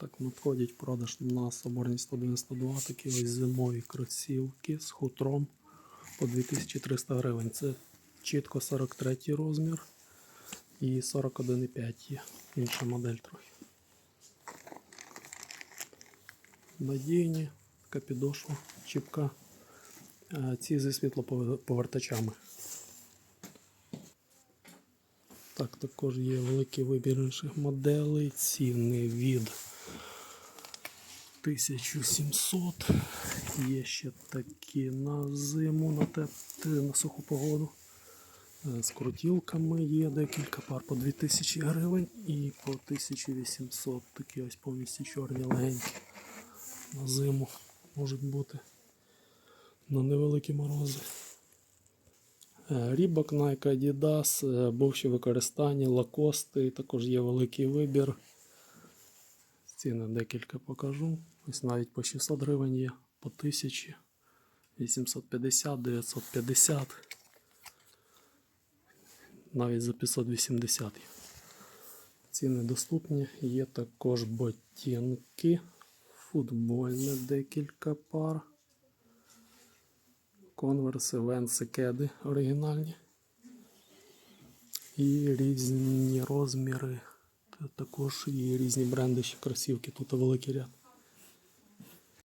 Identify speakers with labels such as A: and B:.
A: Так, надходять в продаж на Соборній 192 такі ось зимові кросівки з хутром по 2300 гривень. Це чітко 43 розмір і 41,5 є. Інша модель трохи. Надійні, така підошва, чіпка. Е, Ці зі світлоповертачами. Так, також є великий вибір інших моделей. Ціни від 1700. Є ще такі на зиму, на, теп... на суху погоду. Е, З крутілками є декілька пар по 2000 гривень і по 1800. Такі ось повністю чорні легенькі. На зиму можуть бути на невеликі морози. Рібок, Nike, Adidas, е, бувші використання, лакости, також є великий вибір. Ціни декілька покажу. Ось навіть по 600 гривень є, по 1000, 850, 950, навіть за 580 є. Ціни доступні. Є також ботинки, футбольне декілька пар. Конверси, венси, кеди оригінальні. І різні розміри. Та Також і різні бренди ще кросівки. Тут великий ряд.